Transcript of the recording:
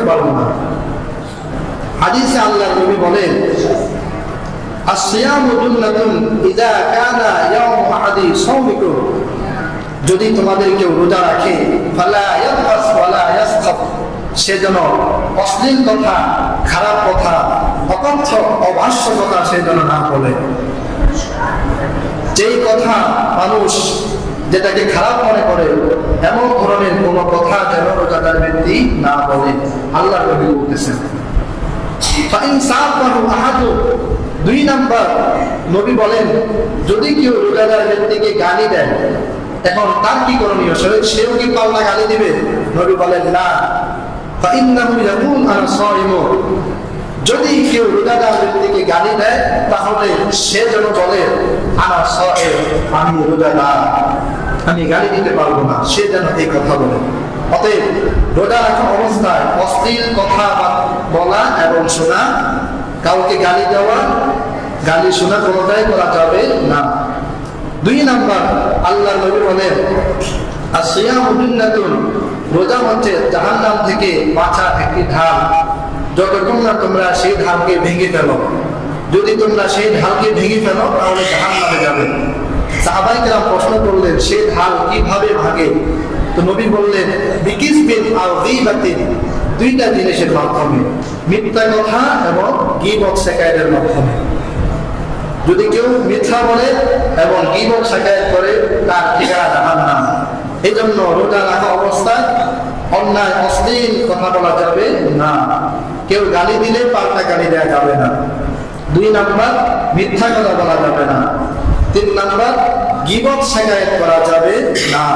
করতে পারব না। হাদিসে আল্লাহ নবী বলেন আসিয়ামু জুন্নাতুন ইযা কানা ইয়াউমু আহাদি সাওমিকুম যদি তোমাদের কেউ রোজা রাখে, ফালা ইয়াফাস ওয়ালা ইয়াসখাব। সে যেন অশ্লীল কথা, খারাপ কথা, অকথ্য অভাষ্য কথা সে যেন না বলে। যেই কথা মানুষ যেটাকে খারাপ মনে করে, এমন ধরনের কোন কথা যেন রোজাদার ব্যক্তি না বলে আল্লাহ নবী বলতেছেন দুই নাম্বার, নবী বলেন, যদি কেউ রোজাদার ব্যক্তিকে গালি দেয়, এখন তার কি করণীয়? সে- সেও কি পাল্লা গালি দিবে? নবী বলেন, না। যদি কেউ রোজাদার ব্যক্তিকে গালি দেয়, তাহলে সে যেন বলে, আনা সাইম, আমি রোজাদার। আমি গালি দিতে পারব না। সে যেন এই কথা বলে। অতএব রোজা রাখা অবস্থায় অশ্লীল কথা বলা এবং শোনা, কাউকে গালি দেওয়া, গালি শোনা কোনোটাই করা যাবে না। দুই নাম্বার আল্লাহ নবী বলেন আর সিয়ামুদ্দিনাতুন রোজা হচ্ছে জাহান্নাম থেকে বাঁচা একটি ঢাল। যতক্ষণ না তোমরা সেই ঢালকে ভেঙে ফেলো। যদি তোমরা সেই ঢালকে ভেঙে ফেলো, তাহলে জাহান্নামে যাবে। সাহাবাইকেরাম প্রশ্ন করলেন, সে ঢাল কীভাবে ভাগে তো নবী বললেন, বিকিস বিন আর গীবাতিন দুইটা জিনিসের মাধ্যমে, মিথ্যা কথা এবং গীবত শেখায়তের মাধ্যমে। যদি কেউ মিথ্যা বলে এবং গিবত শেখায়ত করে, তার ঠিকানা জাহান্নাম। এই জন্য রোজা রাখা অবস্থায় অন্যায়, অশ্লীল কথা বলা যাবে না। কেউ গালি দিলে পাল্টা গালি দেওয়া যাবে না। দুই নাম্বার, মিথ্যা কথা বলা যাবে না। তিন নাম্বার গিবত শেখায়ত করা যাবে না।